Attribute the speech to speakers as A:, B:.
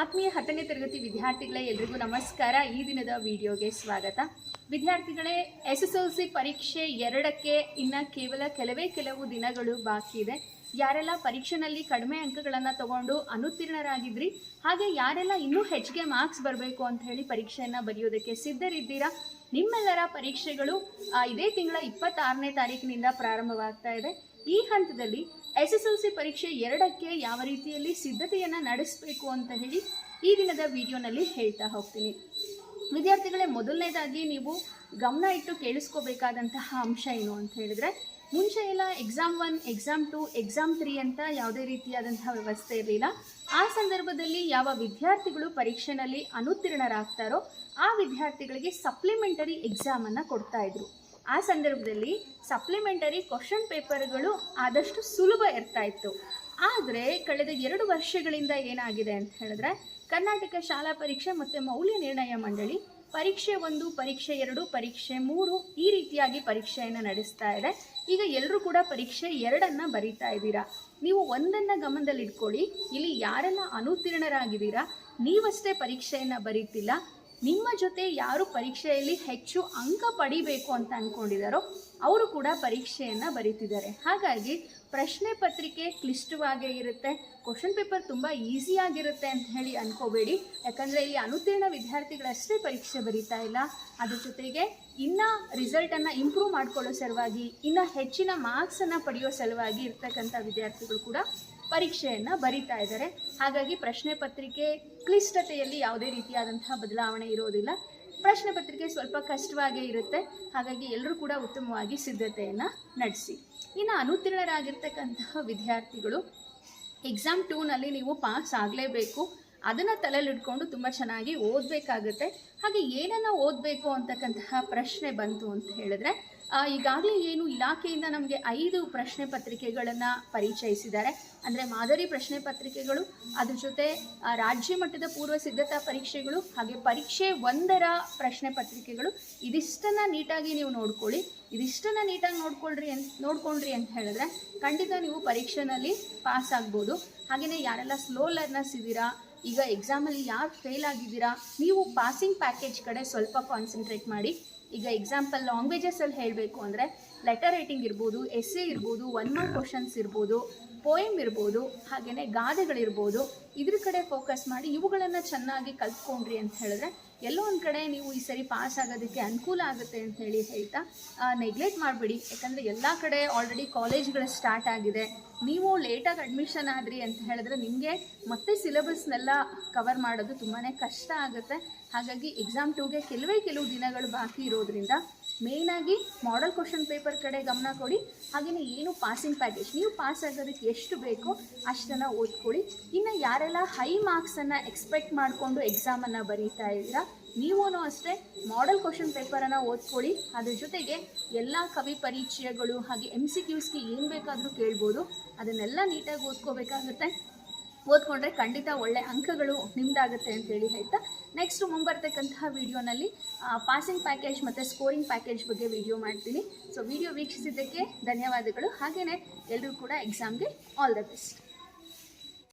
A: ಆತ್ಮೀಯ ಹತ್ತನೇ ತರಗತಿ ವಿದ್ಯಾರ್ಥಿಗಳೇ ಎಲ್ರಿಗೂ ನಮಸ್ಕಾರ. ಈ ದಿನದ ವಿಡಿಯೋಗೆ ಸ್ವಾಗತ. ವಿದ್ಯಾರ್ಥಿಗಳೇ ಎಸ್ ಎಸ್ ಎಲ್ ಸಿ ಪರೀಕ್ಷೆ ಎರಡಕ್ಕೆ ಇನ್ನು ಕೇವಲ ಕೆಲವೇ ಕೆಲವು ದಿನಗಳು ಬಾಕಿ ಇದೆ. ಯಾರೆಲ್ಲ ಪರೀಕ್ಷೆನಲ್ಲಿ ಕಡಿಮೆ ಅಂಕಗಳನ್ನು ತಗೊಂಡು ಅನುತ್ತೀರ್ಣರಾಗಿದ್ರಿ, ಹಾಗೆ ಯಾರೆಲ್ಲ ಇನ್ನೂ ಹೆಚ್ಚಿಗೆ ಮಾರ್ಕ್ಸ್ ಬರಬೇಕು ಅಂತ ಹೇಳಿ ಪರೀಕ್ಷೆಯನ್ನು ಬರೆಯೋದಕ್ಕೆ ಸಿದ್ಧರಿದ್ದೀರಾ? ನಿಮ್ಮೆಲ್ಲರ ಪರೀಕ್ಷೆಗಳು ಇದೇ ತಿಂಗಳ ಇಪ್ಪತ್ತಾರನೇ ತಾರೀಕಿನಿಂದ ಪ್ರಾರಂಭವಾಗ್ತಾ ಇದೆ. ಈ ಹಂತದಲ್ಲಿ ಎಸ್ ಎಸ್ ಎಲ್ ಸಿ ಪರೀಕ್ಷೆ ಎರಡಕ್ಕೆ ಯಾವ ರೀತಿಯಲ್ಲಿ ಸಿದ್ಧತೆಯನ್ನು ನಡೆಸಬೇಕು ಅಂತ ಹೇಳಿ ಈ ದಿನದ ವಿಡಿಯೋನಲ್ಲಿ ಹೇಳ್ತಾ ಹೋಗ್ತೀನಿ. ವಿದ್ಯಾರ್ಥಿಗಳೇ, ಮೊದಲನೇದಾಗಿ ನೀವು ಗಮನ ಇಟ್ಟು ಕೇಳಿಸ್ಕೋಬೇಕಾದಂತಹ ಅಂಶ ಏನು ಅಂತ ಹೇಳಿದ್ರೆ, ಮುಂಚೆ ಎಲ್ಲ exam one exam two exam three ಅಂತ ಯಾವುದೇ ರೀತಿಯಾದಂತಹ ವ್ಯವಸ್ಥೆ ಇರಲಿಲ್ಲ. ಆ ಸಂದರ್ಭದಲ್ಲಿ ಯಾವ ವಿದ್ಯಾರ್ಥಿಗಳು ಪರೀಕ್ಷೆನಲ್ಲಿ ಅನುತ್ತೀರ್ಣರಾಗ್ತಾರೋ ಆ ವಿದ್ಯಾರ್ಥಿಗಳಿಗೆ ಸಪ್ಲಿಮೆಂಟರಿ ಎಕ್ಸಾಮನ್ನು ಕೊಡ್ತಾ ಇದ್ರು. ಆ ಸಂದರ್ಭದಲ್ಲಿ ಸಪ್ಲಿಮೆಂಟರಿ ಕ್ವಶನ್ ಪೇಪರ್ಗಳು ಆದಷ್ಟು ಸುಲಭ ಇರ್ತಾ ಇತ್ತು. ಆದರೆ ಕಳೆದ ಎರಡು ವರ್ಷಗಳಿಂದ ಏನಾಗಿದೆ ಅಂತ ಹೇಳಿದ್ರೆ, ಕರ್ನಾಟಕ ಶಾಲಾ ಪರೀಕ್ಷೆ ಮತ್ತು ಮೌಲ್ಯ ನಿರ್ಣಯ ಮಂಡಳಿ ಪರೀಕ್ಷೆ ಒಂದು, ಪರೀಕ್ಷೆ ಎರಡು, ಪರೀಕ್ಷೆ ಮೂರು ಈ ರೀತಿಯಾಗಿ ಪರೀಕ್ಷೆಯನ್ನು ನಡೆಸ್ತಾ ಇದೆ. ಈಗ ಎಲ್ಲರೂ ಕೂಡ ಪರೀಕ್ಷೆ ಎರಡನ್ನು ಬರೀತಾ ಇದ್ದೀರಾ? ನೀವು ಒಂದನ್ನು ಗಮನದಲ್ಲಿಟ್ಕೊಳ್ಳಿ. ಇಲ್ಲಿ ಯಾರೆಲ್ಲ ಅನುತ್ತೀರ್ಣರಾಗಿದ್ದೀರಾ? ನೀವಷ್ಟೇ ಪರೀಕ್ಷೆಯನ್ನು ಬರೀತಿಲ್ಲ. ನಿಮ್ಮ ಜೊತೆ ಯಾರು ಪರೀಕ್ಷೆಯಲ್ಲಿ ಹೆಚ್ಚು ಅಂಕ ಪಡಿಬೇಕು ಅಂತ ಅಂದ್ಕೊಂಡಿದ್ದಾರೋ ಅವರು ಕೂಡ ಪರೀಕ್ಷೆಯನ್ನು ಬರೀತಿದ್ದಾರೆ. ಹಾಗಾಗಿ ಪ್ರಶ್ನೆ ಪತ್ರಿಕೆ ಕ್ಲಿಷ್ಟವಾಗೇ ಇರುತ್ತೆ. ಕ್ವಶನ್ ಪೇಪರ್ ತುಂಬ ಈಸಿಯಾಗಿರುತ್ತೆ ಅಂತ ಹೇಳಿ ಅನ್ಕೋಬೇಡಿ. ಯಾಕಂದರೆ ಇಲ್ಲಿ ಅನುತ್ತೀರ್ಣ ವಿದ್ಯಾರ್ಥಿಗಳಷ್ಟೇ ಪರೀಕ್ಷೆ ಬರೀತಾ ಇಲ್ಲ. ಅದ್ರ ಜೊತೆಗೆ ಇನ್ನೂ ರಿಸಲ್ಟನ್ನು ಇಂಪ್ರೂವ್ ಮಾಡ್ಕೊಳ್ಳೋ ಸಲುವಾಗಿ, ಇನ್ನೂ ಹೆಚ್ಚಿನ ಮಾರ್ಕ್ಸನ್ನು ಪಡೆಯೋ ಸಲುವಾಗಿ ಇರ್ತಕ್ಕಂಥ ವಿದ್ಯಾರ್ಥಿಗಳು ಕೂಡ ಪರೀಕ್ಷೆಯನ್ನು ಬರೀತಾ ಇದ್ದಾರೆ. ಹಾಗಾಗಿ ಪ್ರಶ್ನೆ ಪತ್ರಿಕೆ ಕ್ಲಿಷ್ಟತೆಯಲ್ಲಿ ಯಾವುದೇ ರೀತಿಯಾದಂತಹ ಬದಲಾವಣೆ ಇರೋದಿಲ್ಲ. ಪ್ರಶ್ನೆ ಪತ್ರಿಕೆ ಸ್ವಲ್ಪ ಕಷ್ಟವಾಗೇ ಇರುತ್ತೆ. ಹಾಗಾಗಿ ಎಲ್ಲರೂ ಕೂಡ ಉತ್ತಮವಾಗಿ ಸಿದ್ಧತೆಯನ್ನು ನಡೆಸಿ. ಇನ್ನು ಅನುತ್ತೀರ್ಣರಾಗಿರ್ತಕ್ಕಂತಹ ವಿದ್ಯಾರ್ಥಿಗಳು ಎಕ್ಸಾಮ್ ಟೂನಲ್ಲಿ ನೀವು ಪಾಸ್ ಆಗಲೇಬೇಕು. ಅದನ್ನು ತಲೆಯಲ್ಲಿಟ್ಕೊಂಡು ತುಂಬ ಚೆನ್ನಾಗಿ ಓದಬೇಕಾಗುತ್ತೆ. ಹಾಗೆ ಏನನ್ನು ಓದಬೇಕು ಅಂತಕ್ಕಂತಹ ಪ್ರಶ್ನೆ ಬಂತು ಅಂತ ಹೇಳಿದ್ರೆ ಈಗಾಗಲೇ ಏನು ಇಲಾಖೆಯಿಂದ ನಮಗೆ ಐದು ಪ್ರಶ್ನೆ ಪತ್ರಿಕೆಗಳನ್ನು ಪರಿಚಯಿಸಿದ್ದಾರೆ. ಅಂದರೆ ಮಾದರಿ ಪ್ರಶ್ನೆ ಪತ್ರಿಕೆಗಳು, ಅದ್ರ ಜೊತೆ ರಾಜ್ಯ ಮಟ್ಟದ ಪೂರ್ವ ಸಿದ್ಧತಾ ಪರೀಕ್ಷೆಗಳು, ಹಾಗೆ ಪರೀಕ್ಷೆ ಒಂದರ ಪ್ರಶ್ನೆ ಪತ್ರಿಕೆಗಳು, ಇದಿಷ್ಟನ್ನು ನೀಟಾಗಿ ನೀವು ನೋಡ್ಕೊಳ್ಳಿ. ಇದಿಷ್ಟನ್ನು ನೀಟಾಗಿ ನೋಡ್ಕೊಳ್ರಿ ಅಂತ, ನೋಡ್ಕೊಂಡ್ರಿ ಅಂತ ಹೇಳಿದ್ರೆ ಖಂಡಿತ ನೀವು ಪರೀಕ್ಷೆನಲ್ಲಿ ಪಾಸ್ ಆಗ್ಬೋದು. ಹಾಗೆಯೇ ಯಾರೆಲ್ಲ ಸ್ಲೋ ಲರ್ನರ್ಸ್ ಇದ್ದೀರಾ ಈಗ ಎಕ್ಸಾಮಲ್ಲಿ ಯಾರು ಫೇಲ್ ಆಗಿದ್ದೀರಾ, ನೀವು ಪಾಸಿಂಗ್ ಪ್ಯಾಕೇಜ್ ಕಡೆ ಸ್ವಲ್ಪ ಕಾನ್ಸಂಟ್ರೇಟ್ ಮಾಡಿ. ಈಗ ಎಕ್ಸಾಂಪಲ್ ಲಾಂಗ್ವೇಜಸ್ಸಲ್ಲಿ ಹೇಳಬೇಕು ಅಂದರೆ ಲೆಟರ್ ರೈಟಿಂಗ್ ಇರ್ಬೋದು ಎಸ್ಸೆ ಇರ್ಬೋದು ಒನ್ ಮಾರ್ಕ್ ಕ್ವಶನ್ಸ್ ಇರ್ಬೋದು ಪೋಯಮ್ ಇರ್ಬೋದು ಹಾಗೆಯೇ ಗಾದೆಗಳಿರ್ಬೋದು, ಇದ್ರ ಕಡೆ ಫೋಕಸ್ ಮಾಡಿ ಇವುಗಳನ್ನು ಚೆನ್ನಾಗಿ ಕಲ್ತ್ಕೊಂಡ್ರಿ ಅಂತ ಹೇಳಿದ್ರೆ ಎಲ್ಲೋ ಒಂದು ಕಡೆ ನೀವು ಈ ಸರಿ ಪಾಸ್ ಆಗೋದಕ್ಕೆ ಅನುಕೂಲ ಆಗುತ್ತೆ ಅಂತ ಹೇಳಿ ಹೇಳ್ತಾ ನೆಗ್ಲೆಕ್ಟ್ ಮಾಡಬೇಡಿ. ಯಾಕಂದರೆ ಎಲ್ಲ ಕಡೆ ಆಲ್ರೆಡಿ ಕಾಲೇಜ್ಗಳು ಸ್ಟಾರ್ಟ್ ಆಗಿದೆ. ನೀವು ಲೇಟಾಗಿ ಅಡ್ಮಿಷನ್ ಆದ್ರಿ ಅಂತ ಹೇಳಿದ್ರೆ ನಿಮಗೆ ಮತ್ತೆ ಸಿಲೆಬಸ್ನೆಲ್ಲ ಕವರ್ ಮಾಡೋದು ತುಂಬಾ ಕಷ್ಟ ಆಗುತ್ತೆ. ಹಾಗಾಗಿ ಎಕ್ಸಾಮ್ ಟೂಗೆ ಕೆಲವೇ ಕೆಲವು ದಿನಗಳು ಬಾಕಿ ಇರೋದ್ರಿಂದ ಮೇಯ್ನಾಗಿ ಮಾಡಲ್ ಕ್ವಶನ್ ಪೇಪರ್ ಕಡೆ ಗಮನ ಕೊಡಿ. ಹಾಗೆಯೇ ಏನು ಪಾಸಿಂಗ್ ಪ್ಯಾಕೇಜ್ ನೀವು ಪಾಸ್ ಆಗೋದಕ್ಕೆ ಎಷ್ಟು ಬೇಕೋ ಅಷ್ಟನ್ನು ಓದ್ಕೊಳ್ಳಿ. ಇನ್ನು ಯಾರೆಲ್ಲ ಹೈ ಮಾರ್ಕ್ಸನ್ನು ಎಕ್ಸ್ಪೆಕ್ಟ್ ಮಾಡಿಕೊಂಡು ಎಕ್ಸಾಮನ್ನು ಬರೀತಾ ಇದ್ದೀರಾ ನೀವೂ ಅಷ್ಟೇ ಮಾಡಲ್ ಕ್ವಶನ್ ಪೇಪರನ್ನು ಓದ್ಕೊಳ್ಳಿ. ಅದ್ರ ಜೊತೆಗೆ ಎಲ್ಲ ಕವಿ ಪರಿಚಯಗಳು ಹಾಗೆ ಎಂ ಸಿ ಕ್ಯೂಸ್ಗೆ ಏನು ಬೇಕಾದರೂ ಕೇಳ್ಬೋದು. ಅದನ್ನೆಲ್ಲ ನೀಟಾಗಿ ಓದ್ಕೋಬೇಕಾಗುತ್ತೆ. ಓದ್ಕೊಂಡ್ರೆ ಖಂಡಿತ ಒಳ್ಳೆ ಅಂಕಗಳು ನಿಮ್ದಾಗುತ್ತೆ ಅಂತೇಳಿ ಹೇಳ್ತಾ ನೆಕ್ಸ್ಟ್ ಮುಂಬರ್ತಕ್ಕಂತಹ ವಿಡಿಯೋನಲ್ಲಿ ಪಾಸಿಂಗ್ ಪ್ಯಾಕೇಜ್ ಮತ್ತು ಸ್ಕೋರಿಂಗ್ ಪ್ಯಾಕೇಜ್ ಬಗ್ಗೆ ವಿಡಿಯೋ ಮಾಡ್ತೀನಿ. ಸೊ ವಿಡಿಯೋ ವೀಕ್ಷಿಸಿದ್ದಕ್ಕೆ ಧನ್ಯವಾದಗಳು. ಹಾಗೆಯೇ ಎಲ್ಲರೂ ಕೂಡ ಎಕ್ಸಾಮ್ಗೆ ಆಲ್ ದ ಬೆಸ್ಟ್